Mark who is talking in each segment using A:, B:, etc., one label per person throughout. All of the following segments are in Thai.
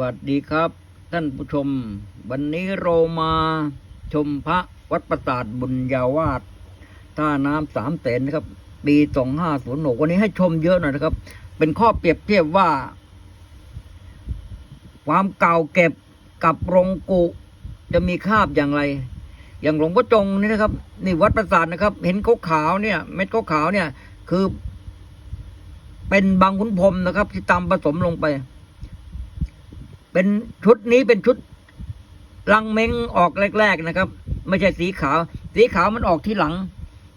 A: วัสดีครับ ท่านผู้ชม วันนี้เรามาชมพระวัดประสาทบุญญาวาสท่าน้ำสามแสนนะครับ ปีสองห้าศูนย์หกวันนี้ให้ชมเยอะหน่อยนะครับ เป็นข้อเปรียบเทียบว่า ความเก่าเก็บกับรงกุจะมีคาบอย่างไร อย่างหลวงพ่อจงนี่นะครับ นี่วัดประสาทนะครับ เห็นขาวขาวๆเนี่ย เม็ดขาวขาวๆเนี่ย คือ เป็นบางขุนพรมนะครับ ที่ตำผสมลงไป เป็นชุดนี้เป็นชุดลังเม้งออกแรก ๆนะครับ ไม่ใช่สีขาว สีขาวมันออกที่หลัง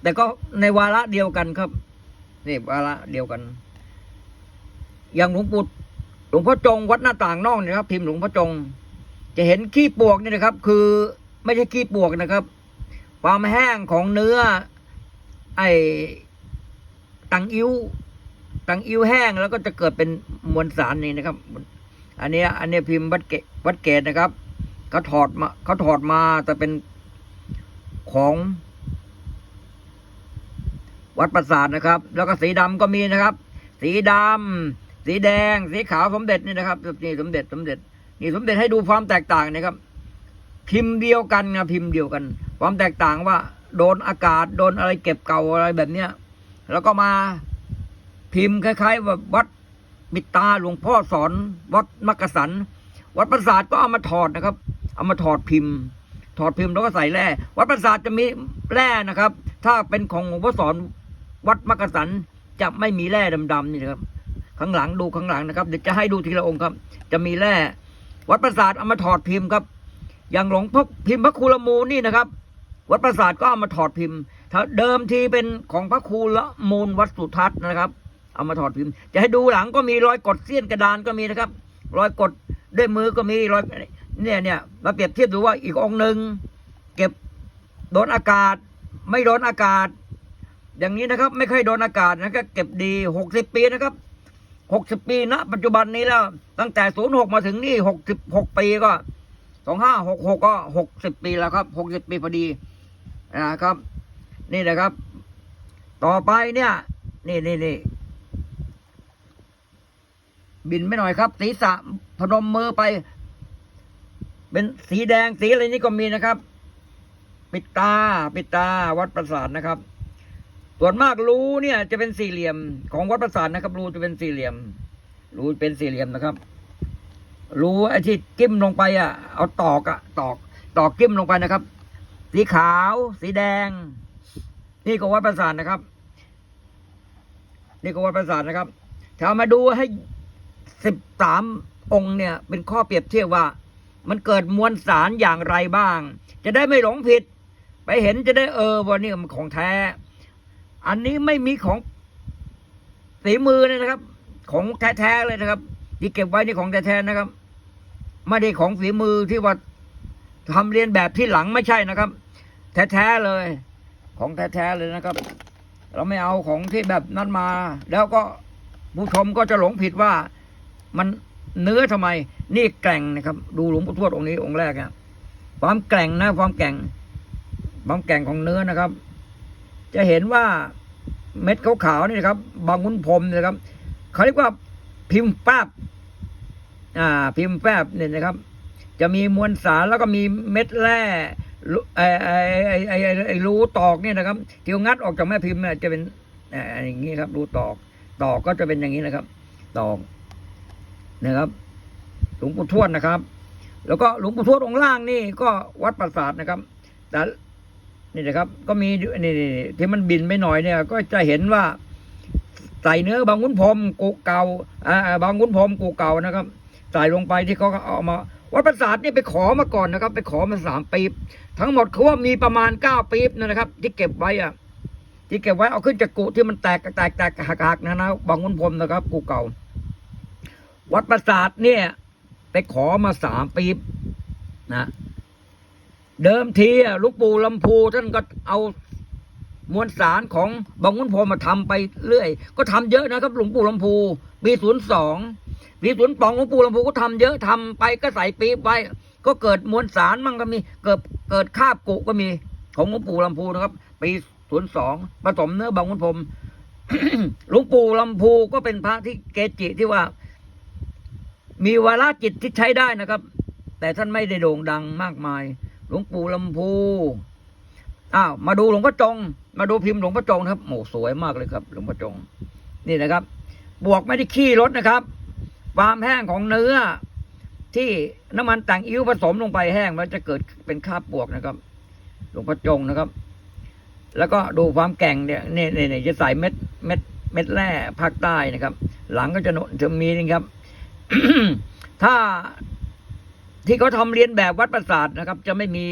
A: แต่ก็ในวาระเดียวกันครับนี่วาระเดียวกัน อย่างหลวงปู่หลวงพ่อจงวัดหน้าต่างนอกนี่ยครับพิมพ์หลวงพ่อจง จะเห็นขี้ปวกนี่นะครับ คือไม่ใช่ขี้ปวกนะครับ ความแห้งของเนื้อ ไอ้ตังอิ้วตังอิ้วแห้งแล้วก็จะเกิดเป็นมวลสารนี่นะครับ อันเนี้ยอันเนี้ยพิมพ์วัดเกตวัดเกตนะครับเขาถอดมาเขาถอดมาแต่เป็นของ วัดประสาทนะครับ แล้วก็สีดำก็มีนะครับ สีดำสีแดง สีขาวสมเด็จนี่นะครับนี่สมเด็จสมเด็จนี่สมเด็จให้ดูความแตกต่างนะครับ พิมพ์เดียวกันนะพิมพ์เดียวกัน ความแตกต่างว่า โดนอากาศโดนอะไรเก็บเก่าอะไรแบบเนี้ยแล้วก็มาพิมพ์คล้ายๆว่าวัด มิตาหลวงพ่อสอนวัดมักกะสัน วัดประสาทก็เอามาถอดนะครับ เอามาถอดพิมพ์ ถอดพิมพ์แล้วก็ใส่แร่วัดประสาทจะมีแร่นะครับ ถ้าเป็นของหลวงพ่อสอนวัดมักกะสันจะไม่มีแร่ดำๆนี่นะครับ ข้างหลังดูข้างหลังนะครับเดี๋ยวจะให้ดูทีละองค์ครับ จะมีแร่วัดประสาทเอามาถอดพิมพ์ครับ อย่างหลวงพ่อพิมพ์พระครูละมูลนี่นะครับ วัดประสาทก็เอามาถอดพิมพ์เดิมทีเป็นของพระครูละมูลวัดสุทัศน์นะครับ เอามาถอดพิมพ์ จะให้ดูหลังก็มีรอยกดเสี้ยนกระดานก็มีนะครับ รอยกดด้วยมือก็มีรอยเนี่ยเนี่ยมาเปรียบเทียบดูว่าอีกองหนึ่งเก็บโดนอากาศ ไม่โดนอากาศ อย่างนี้นะครับ ไม่เคยโดนอากาศนะก็เก็บดีหกสิบปีนะครับหกสิบปีนะปัจจุบันนี้แล้ว ตั้งแต่ศูนย์หกมาถึงนี่หกสิบหกปีก็สองห้าหกหกก็หกสิบปีแล้วครับหกสิบปีพอดีนะครับ นี่นะครับ ต่อไปเนี่ย นี่นี่นี่ บินไม่หน่อยครับ ศีรษะพนมมือไป เป็นสีแดงสีอะไรนี่ก็มีนะครับ ปิดตา ปิดตาวัดประสาทนะครับ ส่วนมากรูเนี่ยจะเป็นสี่เหลี่ยมของวัดประสาทนะครับรูจะเป็นสี่เหลี่ยมรูเป็นสี่เหลี่ยมนะครับรูไอ้ที่กิ้มลงไปอะ เอาตอกอะตอก ตอกกิ้มลงไปนะครับ สีขาว สีแดง นี่ก็วัดประสาทนะครับ นี่ก็วัดประสาทนะครับถ้ามาดูให้ สิบสามองค์เนี่ย เป็นข้อเปรียบเทียบว่า มันเกิดมวลสารอย่างไรบ้าง จะได้ไม่หลงผิด ไปเห็นจะได้เออว่านี่มันของแท้ อันนี้ไม่มีของฝีมือเลยนะครับ ของแท้ๆเลยนะครับ ที่เก็บไว้นี่ของแท้ๆนะครับ ไม่ได้ของฝีมือที่ว่าทำเรียนแบบที่หลังไม่ใช่นะครับ แท้ๆเลย ของแท้ๆเลยนะครับ เราไม่เอาของที่แบบนั้นมา แล้วก็ผู้ชมก็จะหลงผิดว่า มันเนื้อทำไม นี่แกร่งนะครับ ดูหลวงปู่ทวดองค์นี้องค์แรกอะความแกร่งนะความแกร่งความแกร่งของเนื้อนะครับ จะเห็นว่าเม็ดขาวๆนี่นะครับ บางวุ้นพรมนะครับเขาเรียกว่าพิมพ์แป๊บอ่า พิมพ์แป๊บเนี่ยนะครับ จะมีมวลสารแล้วก็มีเม็ดแร่ไอไอไอไอไอไอรูตอกเนี่ยนะครับที่งัดออกจากแม่พิมพ์เนี่ยจะเป็นอย่างนี้ครับ รูตอก ตอกก็จะเป็นอย่างนี้นะครับ ตอก นะครับหลวงปู่ทวดนะครับ แล้วก็หลวงปู่ทวดองค์ล่างนี่ก็วัดปราสาทนะครับ แต่นี่นะครับ ก็มีนี่นี่ที่มันบินไปหน่อยเนี่ย ก็จะเห็นว่าใส่เนื้อบางวุ้นพรมกูเก่าอ่าบางวุ้นพรมกูเก่านะครับ ใส่ลงไปที่เขาเอามา วัดประสาทนี่ไปขอมาก่อนนะครับ ไปขอมาสามปีบทั้งหมดเขาว่ามีประมาณเก้าปีบนะครับ ที่เก็บไว้อะที่เก็บไว้เอาขึ้นจากกุที่มันแตกแตกแตกหักหักนะนะบางวุ้นพรมนะครับกูเก่า วัดประสาทเนี่ย ไปขอมาสามปีนะเดิมทีลูกปู่ลำพูท่านก็เอามวลสารของบางวุนพรมมาทำไปเรื่อย ก็ทำเยอะนะครับ หลวงปู่ลำพูปีศูนย์สองปีศูนย์สองหลวงปู่ลำพูก็ทำเยอะทำไปก็ใส่ปีไว้ก็เกิดมวลสารมั่งก็มี เกิดเกิดคาบกุก็มี ของหลวงปู่ลำพูนะครับ ปีศูนย์สองผสมเนื้อบางวุนพรมหลวงปู่ลำพูก็เป็นพระที่เกจิที่ว่า มีวาระจิตที่ใช้ได้นะครับ แต่ท่านไม่ได้โด่งดังมากมาย หลวงปู่ลำพูอ้าวมาดูหลวงพ่อจง มาดูพิมพ์หลวงพ่อจงครับโอ้สวยมากเลยครับ หลวงพ่อจง นี่นะครับ บวกไม่ได้ขี้รถนะครับ ความแห้งของเนื้อ ที่น้ำมันแต่งอิ้วผสมลงไปแห้งมันจะเกิดเป็นคราบบวกนะครับ หลวงพ่อจงนะครับ แล้วก็ดูความแก่งเนี่ยเนี่ยเนี่ยจะใส่เม็ดเม็ดเม็ดแร่ภาคใต้นะครับ หลังก็จะโนจะมีนี่ครับ ถ้าที่เขาทำเรียนแบบวัดประสาทนะครับ จะไม่มี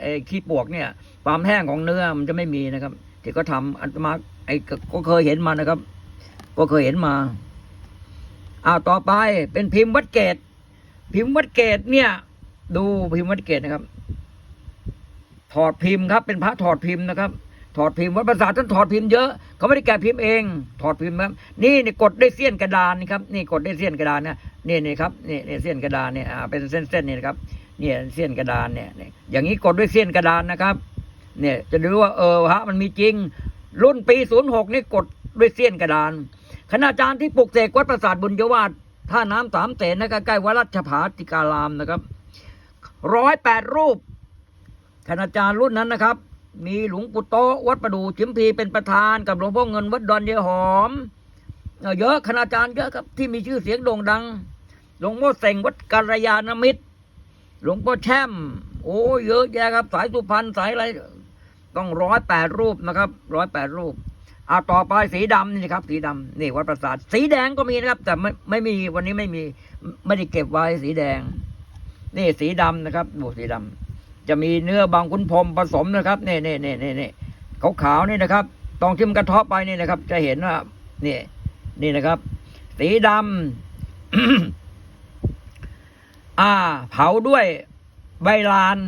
A: ไอ้ขี้ปวกเนี่ย ความแห้งของเนื้อมันจะไม่มีนะครับ ที่เขาทำอัตมาไอ้ก็ก็เคยเห็นมานะครับ ก็เคยเห็นมาอ้าวต่อไปเป็นพิมพ์วัดเกตพิมพ์วัดเกตเนี่ย ดูพิมพ์วัดเกตนะครับ ถอดพิมพ์ครับ เป็นพระถอดพิมพ์นะครับ ถอดพิมพ์วัดประสาทท่านถอดพิมพ์เยอะเขาไม่ได้แกะพิมพ์เอง ถอดพิมพ์ครับนี่นี่กดด้วยเสี้ยนกระดานนี่ครับนี่กดด้วยเสี้ยนกระดานนะนี่นี่ครับนี่นี่เสี้ยนกระดานเนี่ยอ่าเป็นเส้นเส้นๆนี่นะครับเนี่ยเสี้ยนกระดานเนี่ยอย่างนี้กดด้วยเสี้ยนกระดานนะครับ เนี่ยจะดูว่าเออพระมันมีจริง รุ่นปีศูนย์หกนี่กดด้วยเสี้ยนกระดานคณาจารย์ที่ปลุกเสกวัดประสาทบุญยวาสท่าน้ำสามเสนนะครับใกล้วัดรัชผาติการามนะครับร้อยแปดรูปคณาจารย์รุ่นนั้นนะครับ มีหลวงปู่โตวัดประดูชิมพีเป็นประธานกับหลวงพ่อเงินวัดดอนเยหอม เยอะคณาจารย์เยอะครับที่มีชื่อเสียงโด่งดัง หลวงพ่อเสงวัดกัลยาณมิตร หลวงพ่อแช่ม โอ้เยอะแยะครับ สายสุพรรณสายอะไรต้องร้อยแปดรูปนะครับร้อยแปดรูปอาต่อไปสีดำนี่ครับ สีดำนี่วัดประสาท สีแดงก็มีนะครับ แต่ไม่ไม่มีวันนี้ไม่มีไม่ได้เก็บไว้สีแดง นี่สีดำนะครับดูสีดำ จะมีเนื้อบางคุณพรมผสมนะครับนี่นี่นี่นี่นี่ขาวขาวๆนี่นะครับต้องชิมกระทาะไปนี่นะครับ จะเห็นว่านี่นี่นะครับ สีดำอ่า เผาด้วยใบลาน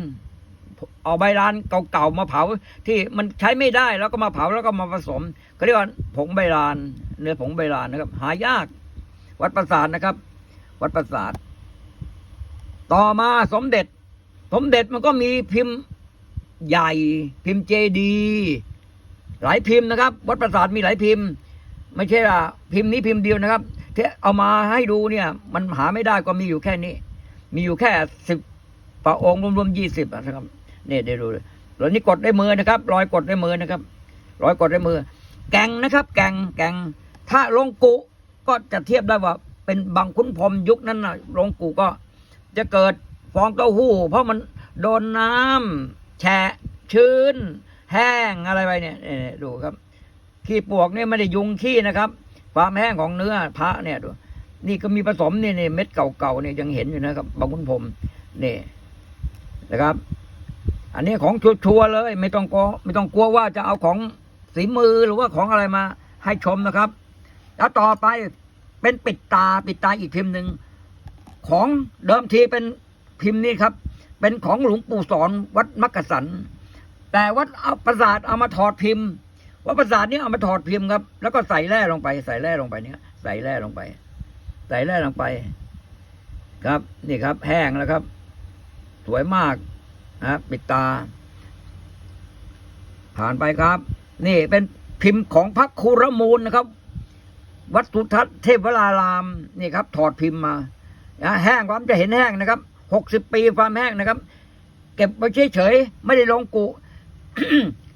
A: เอาใบลานเก่าๆมาเผา ที่มันใช้ไม่ได้แล้วก็มาเผาแล้วก็มาผสมเขาเรียกว่าผงใบลาน เนื้อผงใบลานนะครับ หายาก วัดประสาทนะครับ วัดประสาทต่อมาสมเด็จ สมเด็จมันก็มีพิมพ์ใหญ่ พิมพ์เจดี หลายพิมพ์นะครับ วัดประสาทมีหลายพิมพ์ ไม่ใช่ว่าพิมพ์นี้พิมพ์เดียวนะครับที่เอามาให้ดูเนี่ย มันหาไม่ได้ก็มีอยู่แค่นี้ มีอยู่แค่สิบพระองค์รวมๆยี่สิบนะครับเนี่ยได้ดูเลยแล้วนี่กดได้มือนะครับ รอยกดได้มือนะครับ รอยกดได้มือ แกงนะครับ แกงแกงถ้าลงกุก็จะเทียบได้ว่า เป็นบางคุ้นพรมยุคนั้นนะลงกุก็จะเกิด ฟองเต้าหู้ เพราะมันโดนน้ำแฉะชื้น แห้งอะไรไปเนี่ยเนี่ยดูครับ ขี้ปวกเนี่ยไม่ได้ยุงขี้นะครับ ความแห้งของเนื้อพระเนี่ยดูนี่ก็มีผสมนี่นี่เม็ดเก่าๆเนี่ยยังเห็นอยู่นะครับบางคุณผมนี่นะครับ อันนี้ของชัวร์เลย ไม่ต้องกลัวไม่ต้องกลัวว่าจะเอาของสีมือหรือว่าของอะไรมา ให้ชมนะครับ แล้วต่อไปเป็นปิดตาปิดตาอีกพิมหนึ่งของเดิมทีเป็น พิมพ์นี้ครับ เป็นของหลวงปู่สอนวัดมักกะสัน แต่วัดเอาประสาทเอามาถอดพิมพ์วัดประสาทนี่เอามาถอดพิมพ์ครับ แล้วก็ใส่แร่ลงไป ใส่แร่ลงไปเนี่ยใส่แร่ลงไป ใส่แร่ลงไป ครับ นี่ครับ แห้งแล้วครับ สวยมากนะครับปิดตา ผ่านไปครับ นี่เป็นพิมพ์ของพระครูรมูลนะครับ วัดสุทัศน์เทพวราราม นี่ครับ ถอดพิมพ์มานะแห้งความจะเห็นแห้งนะครับ หกสิบปีความแห้งนะครับ เก็บไว้เฉยๆไม่ได้ลงกุ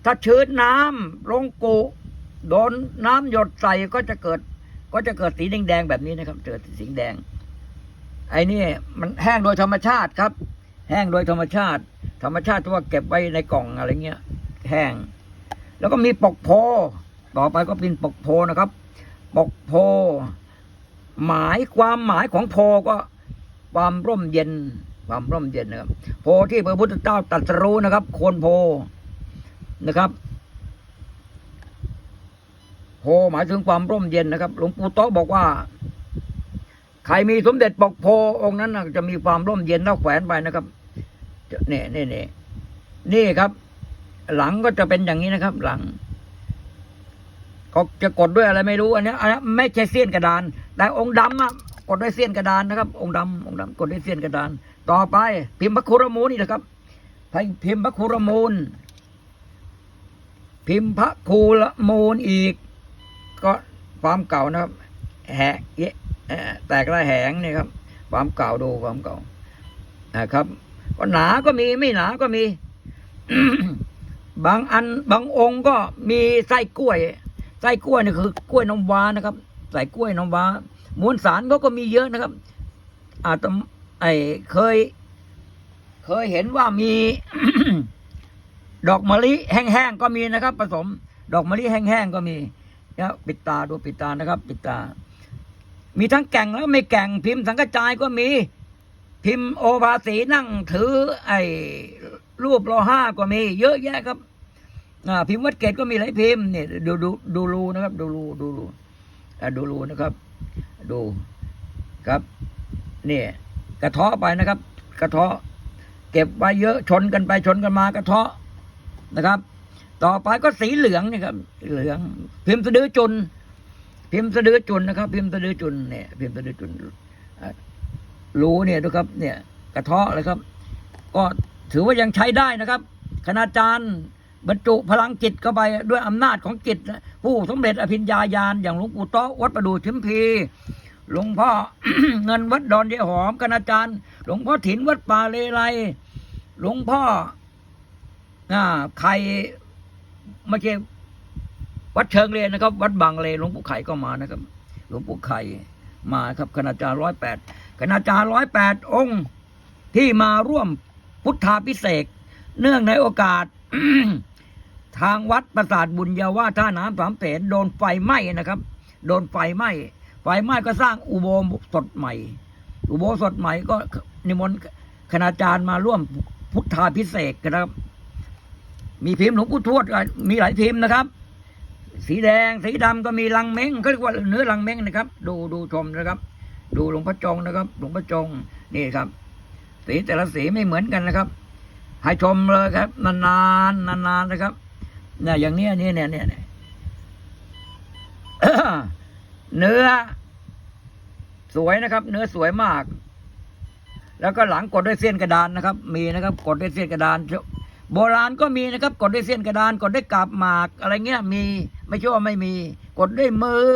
A: ถ้าชื้นน้ำลงกุโดนน้ำหยดใส่ก็จะเกิด ก็จะเกิดสีแดงๆแบบนี้นะครับเกิดสีแดง ไอ้นี่มันแห้งโดยธรรมชาติครับ แห้งโดยธรรมชาติ ธรรมชาติที่ว่าเก็บไว้ในกล่องอะไรเงี้ย แห้ง แล้วก็มีปกโพ ต่อไปก็เป็นปกโพนะครับ ปกโพ หมายความหมายของโพก็ความร่มเย็น ความร่มเย็นนะครับ โพที่พระพุทธเจ้าตรัสรู้นะครับ โคนโพนะครับ โพหมายถึงความร่มเย็นนะครับ หลวงปู่โต๊ะบอกว่า ใครมีสมเด็จปกโพองค์นั้น จะมีความร่มเย็นแล้วแขวนไปนะครับจะนี่นี่นี่นี่ครับ หลังก็จะเป็นอย่างนี้นะครับ หลังก็จะกดด้วยอะไรไม่รู้อันนี้อันนี้ไม่ใช่เสี้ยนกระดาน แต่องค์ดำอะ กดด้วยเสี้ยนกระดานนะครับ องค์ดำองค์ดำกดด้วยเสี้ยนกระดาน ต่อไป พิมพ์พระคุรมูลนี่นะครับพิมพ์พระคุรมูล พิมพ์พระคูรมูลอีก ก็ความเก่านะครับ แหกเยะแตกละแหงนี่ครับ ความเก่าดูความเก่านะครับก็หนาก็มีไม่หนาก็มี บางอันบางองค์ก็มีไส้กล้วยไส้กล้วยนี่คือกล้วยน้ำว้านะครับ ใส่กล้วยน้ำว้า มวลสารเขาก็มีเยอะนะครับ อาจจะไอเคย เคยเห็นว่ามี ดอกมะลิแห้งๆก็มีนะครับ ผสม ดอกมะลิแห้งๆก็มีนะปิดตาดูปิดตานะครับ ปิดตา มีทั้งแก่งแล้วไม่แก่งพิมพ์สังกจายก็มี พิมพ์โอภาสีนั่งถือ ไอ้รูปรอห้าก็มี เยอะแยะครับพิมพ์วัดเกตก็มีหลายพิมพ์เนี่ยดูดูดูรูนะครับ ดูรูดูรูอ่ดูรูนะครับ ดูครับเนี่ยกระเทาะไปนะครับ กระเทาะ เก็บไว้เยอะชนกันไปชนกันมากระเทาะนะครับ ต่อไปก็สีเหลืองนี่ครับเหลือง พิมพ์สะดือจุน พิมพ์สะดือจุนนะครับ พิมพ์สะดือจุนเนี่ยพิมพ์สะดือจุนรู้เนี่ยดูครับ เนี่ย กระเทาะเลยครับ ก็ถือว่ายังใช้ได้นะครับคณาจารย์บรรจุพลังจิตเข้าไปด้วยอำนาจของจิต ผู้สมเด็จอภิญญาญาณอย่างหลวงปู่โตวัดประดูชิมพีหลวงพ่อเงินวัดดอนเยหอมคณาจารย์ หลวงพ่อถินวัดป่าเลไลหลวงพ่ออ่าไข่ไม่ใช่วัดเชิงเลนนะครับ วัดบางเลหลวงปู่ไข่ก็มานะครับ หลวงปู่ไข่มาครับคณาจารย์ร้อยแปดคณาจารย์ร้อยแปดองค์ที่มาร่วมพุทธาพิเศษเนื่องในโอกาส ทางวัดประสาทบุญญาว่าท่าน้ำสามเสนโดนไฟไหม้นะครับ โดนไฟไหม้ไฟไหม้ก็สร้างอุโบสถใหม่ อุโบสถใหม่ก็นิมนต์คณาจารย์มาร่วมพุทธาพิเศษนะครับ มีพิมพ์หลวงปู่ทวดมีหลายพิมพ์นะครับ สีแดงสีดำก็มีลังเม้งเขาเรียกว่าเนื้อลังเม้งนะครับ ดูดูชมนะครับ ดูหลวงพ่อจงนะครับ หลวงพ่อจงนี่ครับ สีแต่ละสีไม่เหมือนกันนะครับ ให้ชมเลยครับ นานๆนานๆนะครับ เนี่ยอย่างเนี้ยนี่เนี่ยเนี่ยเนี่ยเนื้อ สวยนะครับ เนื้อสวยมาก แล้วก็หลังกดด้วยเส้นกระดานนะครับ มีนะครับ กดด้วยเส้นกระดานโบราณก็มีนะครับ กดด้วยเส้นกระดาน กดด้วยกาบหมาก อะไรเงี้ย มี ไม่ใช่ว่าไม่มี กดด้วยมือ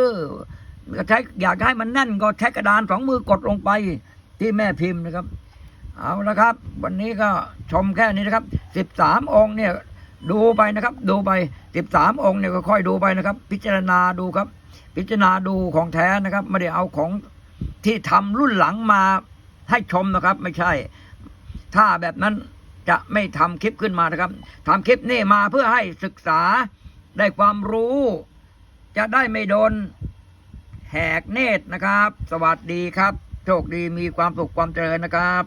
A: ใช้อยากให้มันแน่นก็ใช้กระดานสองมือกดลงไปที่แม่พิมพ์นะครับ เอาละครับ วันนี้ก็ชมแค่นี้นะครับสิบสามองค์เนี่ย ดูไปนะครับ ดูไปสิบสามองค์เนี่ยก็ค่อยดูไปนะครับ พิจารณาดูครับ พิจารณาดูของแท้นะครับ ไม่ได้เอาของที่ทำรุ่นหลังมาให้ชมนะครับ ไม่ใช่ ถ้าแบบนั้นจะไม่ทำคลิปขึ้นมานะครับทำคลิปนี่มาเพื่อให้ศึกษาได้ความรู้ จะได้ไม่โดนแหกเนตรนะครับ สวัสดีครับ โชคดีมีความสุขความเจริญนะครับ